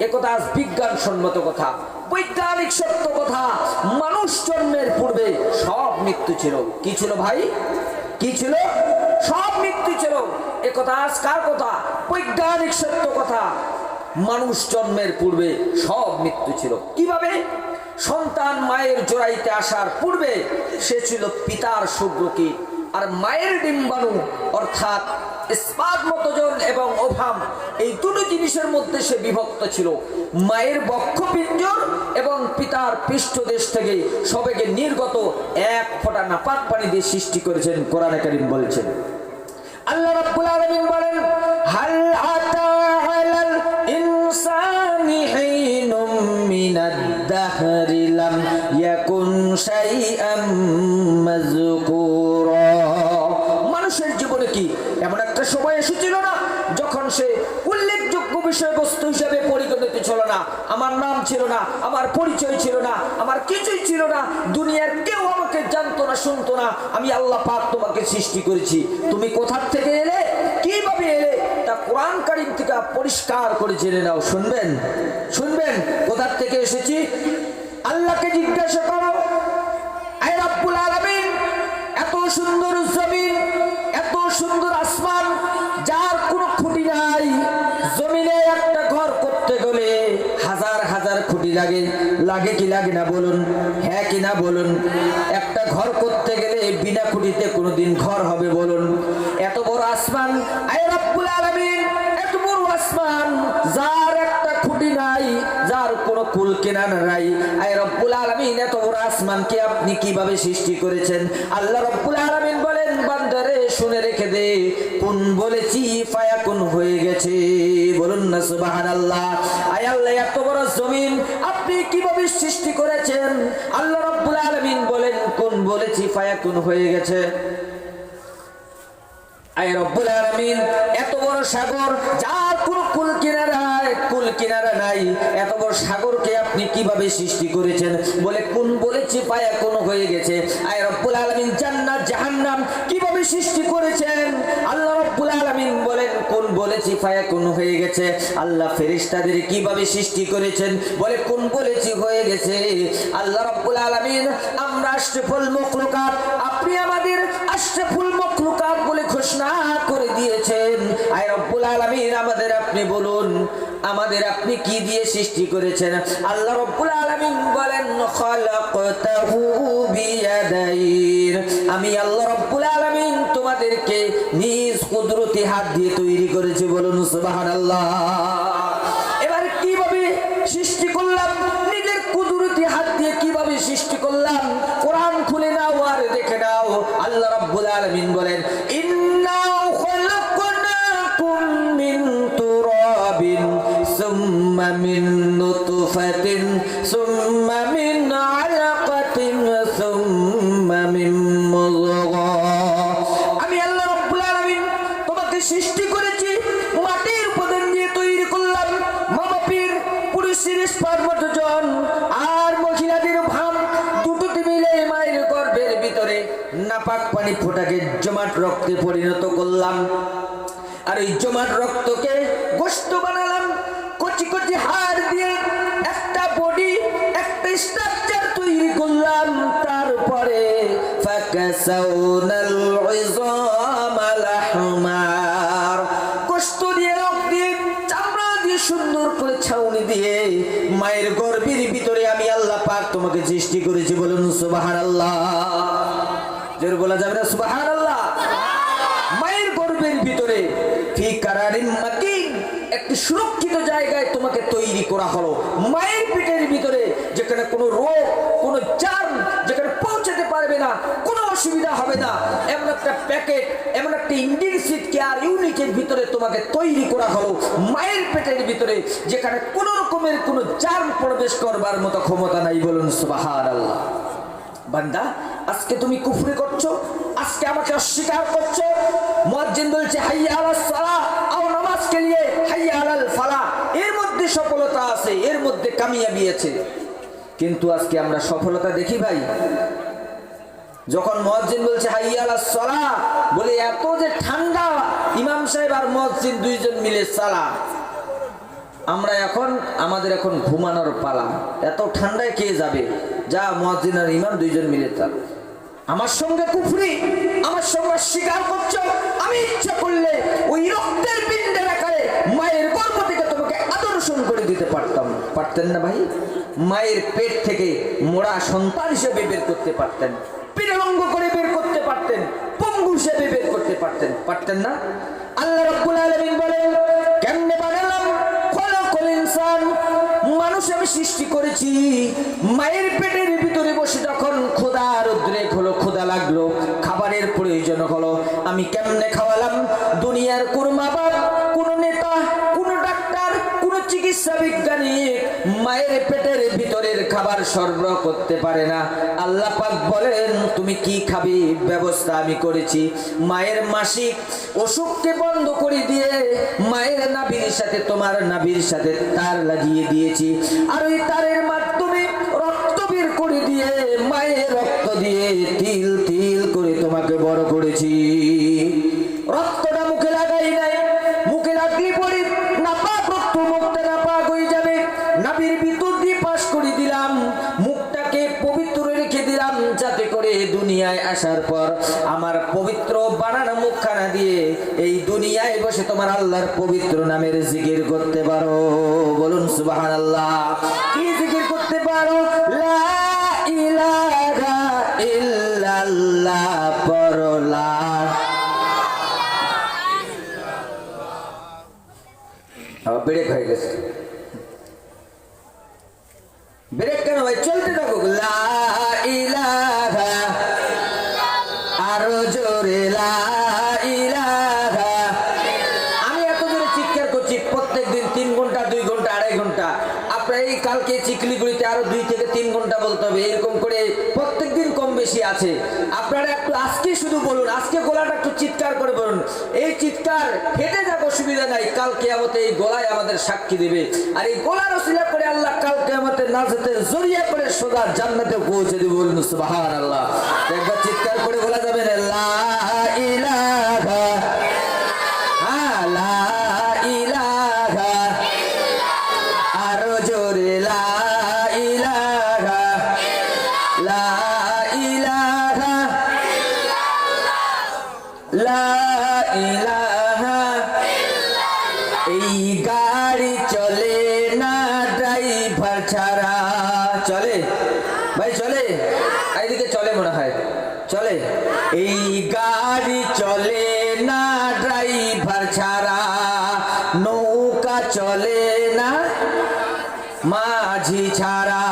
একথা আজ বিজ্ঞান সম্মত কথা। বৈজ্ঞানিক সত্য কথা। মানুষ জন্মের পূর্বে সব মৃত্যু ছিল। কি ছিল ভাই? কি ছিল? সব মৃত্যু ছিল। একথা আজ কার কথা? বৈজ্ঞানিক সত্য কথা। মানুষ জন্মের পূর্বে সব মৃত্যু ছিল। কীভাবে? সন্তান মায়ের জোড়াইতে আসার পূর্বে সে ছিল পিতার শুভ্রকীট আর মায়ের ডিম্বাণু, অর্থাৎ স্পাদমতজন এবং ওভাম এই দুটো জিনিসের মধ্যে সে বিভক্ত ছিল। মায়ের বক্ষপিঞ্জর এবং পিতার পৃষ্ঠদেশ থেকে সবেকে নির্গত এক ফোঁটা নাপাক পানি দিয়ে সৃষ্টি করেছেন, কোরআনে কারিম বলেছেন। আল্লাহ রাব্বুল আলামিন বলেন, হাল আতা আলাল ইনসানি হিনুম মিনাদ দাহরি লাম ইয়াকুন শাইআম মাযকুরা না, আমার নাম ছিল না, আমার পরিচয় ছিল না, আমার কিছুই ছিল না, দুনিয়ার কেউ আমাকে জানতো না, শুনতো না, আমি আল্লাহ পাক তোমাকে সৃষ্টি করেছি। তুমি কোথার থেকে এলে? কীভাবে এলে? তা কোরআন কারিম থেকে পরিষ্কার করে জেনে নাও, শুনবেন? শুনবেন? কোথার থেকে এসেছি? আল্লাহকে জিজ্ঞাসা করো। আলামিন, এত সুন্দর লাগে লাগে কি লাগে না বলুন? হ্যাঁ কি না বলুন? একটা ঘর করতে গেলে বিনা খুঁটিতে কোনোদিন ঘর হবে বলুন। এত বড় আসমান আয় রাব্বুল আলামিন, এত বড় আসমান, যার একটা খুঁটি নাই, যার কোনো কুল কেনার নাই। আয় রব্বুল আলামিন, এত বড় আসমানকে আপনি কীভাবে সৃষ্টি করেছেন? আল্লাহ রব্বুল আলামিন শুনে রেখে দে। কোন বলেছি ফায়া কোন হয়ে গেছে। বলুন না, সুবহানাল্লাহ। আয় আল্লাহ, এত বড় জমিন আপনি কীভাবে সৃষ্টি করেছেন? আল্লাহ রব্বুল আলামিন বলেন, কোন বলেছি ফায়া কোন হয়ে গেছে। আয় রব্বুল আলামিন, এত বড় সাগর, যার কোনো কুল কিনারা কুল কিনারা নাই। এত বড় সাগরকে আপনি কীভাবে সৃষ্টি করেছেন? বলে, কোন বলেছি পায়া কোন হয়ে গেছে। আয় রব্বুল আলামিন, জান্নাত, জাহান্নাম, কীভাবে সৃষ্টি করেছেন। আল্লাহ রব্বুল আলামিন বলেন, কোন বলেছি পায়া কোন হয়ে গেছে? আল্লাহ ফেরেশতাদের কীভাবে সৃষ্টি করেছেন বলে কোন বলেছি হয়ে গেছে? আল্লাহ রব্বুল আলামিন, আমরা আশরাফুল মখলুকাত, আপনি আমাদের আশরাফুল মখলুকাত বলে ঘোষণা করে দিয়েছেন। আয় রব্বুল আলামিন, আমাদের আপনি বলুন, আমাদের আপনি কি দিয়ে সৃষ্টি করেছেন? আল্লাহ রব্বুল আলামিন বলেন, খলাকতাহু বিয়াদাইর। আমি আল্লাহ হাত দিয়ে তৈরি করেছি বলুন সুবহানাল্লাহ। এবার কীভাবে সৃষ্টি করলাম? নিজের কুদরতি হাত দিয়ে কীভাবে সৃষ্টি করলাম? কোরআন খুলে নাও আর দেখে নাও। আল্লাহ রাব্বুল আলামিন বলেন ইন্না খলাকনাকুম মিন তুরাবিন সুম্মা মিন নুতফাতিন সুম্মা নাপাক পানি ফোটাকে জমাট রক্তে পরিণত করলাম। আর এই জমাট রক্তকে গোস্ত বানালাম। কচি কচি হাড় দিয়ে একটা বডি, একটা স্ট্রাকচার তৈরি করলাম। তারপরে ফাকাসাউনাল ইযামা লাহমার। গোস্ত দিয়ে রক দিয়ে, চামড়া দিয়ে সুন্দর করে ছাউনি দিয়ে মায়ের গর্ভের ভিতরে আমি আল্লাহ পাক তোমাকে সৃষ্টি করেছি বলুন সুবহানাল্লাহ। জোর বলা যাবে না, সুবহানাল্লাহ। মায়ের গর্ভের ভিতরে ফি কারারিন মাকিন, একটি সুরক্ষিত জায়গায় তোমাকে তৈরি করা হলো। মায়ের পেটের ভিতরে যেখানে কোনো রোগ, কোনো জার্ম যেখানে পৌঁছাতে পারবে না, কোনো অসুবিধা হবে না, এমন একটা প্যাকেট, এমন একটা ইন্টেনসিভ কেয়ার ইউনিটের ভিতরে তোমাকে তৈরি করা হলো। মায়ের পেটের ভিতরে যেখানে কোনো রকমের কোনো জার্ম প্রবেশ করবার মতো ক্ষমতা নাই বলুন সুবাহার আল্লাহ বান্দা আজকে তুমি কুফরি করছ, আজকে আমাকে অস্বীকার করছ। মুয়াজ্জিন বলছে, হাইয়া আলাস সালাহ, আও নামাজকে নিয়ে, হাইয়া আলাল ফালাহ। এর মধ্যে সফলতা আছে, এর মধ্যে কামিয়াবি আছে। কিন্তু আজকে আমরা সফলতা দেখি ভাই। যখন মসজিদ বলছে, হাইয়া আলাস সালাহ, বলে, এত যে ঠান্ডা। ইমাম সাহেব আর মসজিদ দুইজন মিলে সালা আমরা এখন, আমাদের এখন ঘুমানোর পালা। এত ঠান্ডায় কে যাবে? যা মসজিদ আর ইমাম দুইজন মিলে তার আমার সঙ্গে কুফরি, আমার সঙ্গে স্বীকার করছ, আমি ইচ্ছা করলে ওই রক্তের পিণ্ডের আকারে মায়ের গর্ভ থেকে তোমাকে আদর্শন করে দিতে পারতাম। পারতেন না ভাই? মায়ের পেট থেকে মোড়া সন্তান হিসেবে বের করতে পারতেন। পিরঙ্গ করে বের করতে পারতেন, পঙ্গু হিসেবে বের করতে পারতেন। পারতেন না? আল্লাহ রব্বুল আলামিন বলেন, কেমনে বানালাম? খলকল ইনসান। মানুষ আমি সৃষ্টি করেছি, মায়ের পেটের ভিতরে বসে যখন খোদা খাবার সরবরাহ করতে পারে না। আল্লাহ পাক বলেন, তুমি কি খাবে? ব্যবস্থা আমি করেছি। মায়ের মাসিক অসুখকে বন্ধ করে দিয়ে মায়ের নাভির সাথে তোমার নাভির সাথে তার লাগিয়ে দিয়েছি। আর ওই তারের মাধ্যমে রক্ত বের করে দিয়ে মায়ের রক্ত দিয়ে তিল তিল করে তোমাকে বড় করেছি। রক্তটা আল্লাহর পবিত্র নামের জিকির আছে। আপনারা একটু আজকে শুধু বলুন, আজকে গলাটা একটু চিৎকার করে বলুন। এই চিৎকার ফেটে যাক, অসুবিধা নাই। কালকে আমাদের এই গলায় আমাদের সাক্ষী দেবে। আর এই গলার অসিলা করে আল্লাহ কালকে আমাদের নাচতে জড়িয়ে করে সোজা জান্নাতে পৌঁছে দেবে বলুন সুবাহ আল্লাহ একবার চিৎকার করে বলা যাবে না লা ইলাহা এই গাড়ি চলে না, ড্রাইভার ছাড়া। চলে? ভাই, চলে? এইদিকে চলে মনে হয়। চলে? এই গাড়ি চলে না, ড্রাইভার ছাড়া। নৌকা চলে না, মাঝি ছাড়া।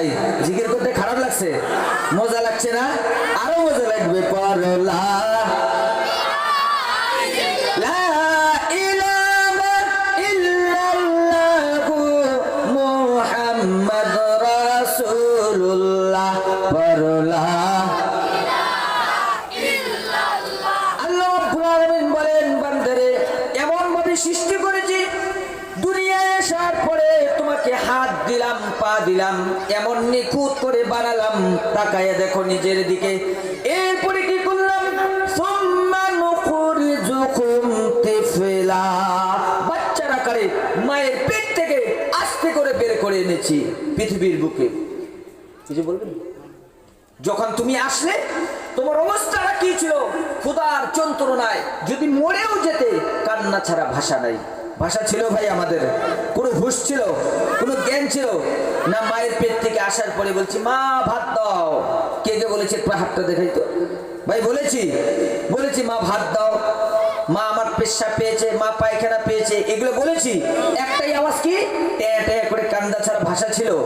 ভাই জিকির করতে খারাপ লাগছে। মজা লাগছে না? আরও মজা লাগবে পরলা। এমন নিখুঁত করে বানালাম। তাকায় দেখো নিজের দিকে। এরপরে কি করলাম? বাচ্চার আকারে মায়ের পেট থেকে আস্তে করে বের করে এনেছি পৃথিবীর বুকে। কিছু বলবেন? যখন তুমি আসলে তোমার অবস্থাটা কি ছিল? ক্ষুদার যন্ত্রণায় যদি মরেও যেতে, কান্না ছাড়া ভাষা নাই। ভাষা ছিল ভাই আমাদের। কোনো হুশ ছিল? কোনো জ্ঞান ছিল? না মায়ের পেট থেকে আসার পরে বলছি, মা, ভাত দাও। কে কে বলেছে একটু হাতটা দেখাই তো। ভাই, বলেছি। বলেছি, মা, ভাত দাও। মা, আমার পেশা পেয়েছে। মা, পায়খানা পেয়েছে। এগুলো বলেছি। একটাই আওয়াজ কি? ট্যাঁ ট্যাঁ করে কান্দা ছাড়া ভাষা ছিল।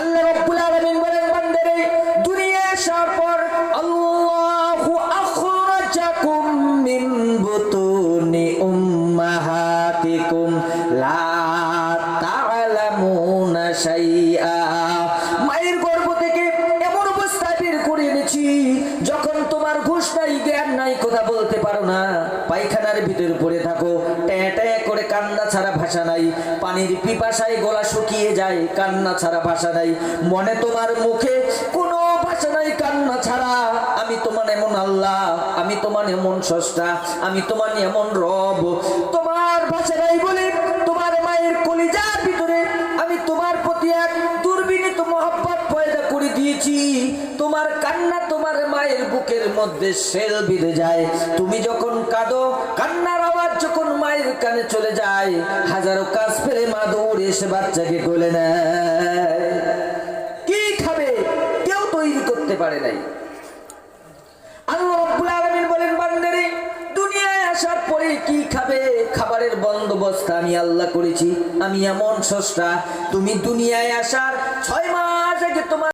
আল্লাহ রব্বুল আলামিন বলেন, বান্দারে, দুনিয়া আসার পর আল্লাহু আখরাজাকুম মিন বুতুনি উম্মাহাতিকুম। লা তা'লামুনা মায়ের থেকে এমন বের করে এনেছি, যখন তোমার ঘুষ নাই, জ্ঞান নাই, কথা বলতে পারো না। পায়খানার ভিতরে পড়ে থাকো কান্না ছাড়া ভাষা নাই। পানির পিপাসায় গলা শুকিয়ে যায়, কান্না ছাড়া ভাষা নাই। মনে তোমার মুখে কোনো ভাষা নাই, কান্না ছাড়া। আমি তোমার এমন আল্লাহ, আমি তোমার এমন সস্তা আমি তোমার এমন রব। তোমার ভাষা নাই বলে মায়ের মধ্যে সেল বিঁধে যায়। তুমি যখন কাঁদো, কান্নার আওয়াজ যখন মায়ের কানে চলে যায়, হাজারো কাজ ফেলে মা দৌড়ে এসে বাচ্চাকে কোলে নেয়। কি খাবে? কেউ তৈরি করতে পারে নাই। কি খাবে? খাবারের বন্দোবস্ত আমি আল্লাহ করেছি। আমি এমন সস্তা। তুমি দুনিয়ায় আসার ছয় মাস আগে তোমার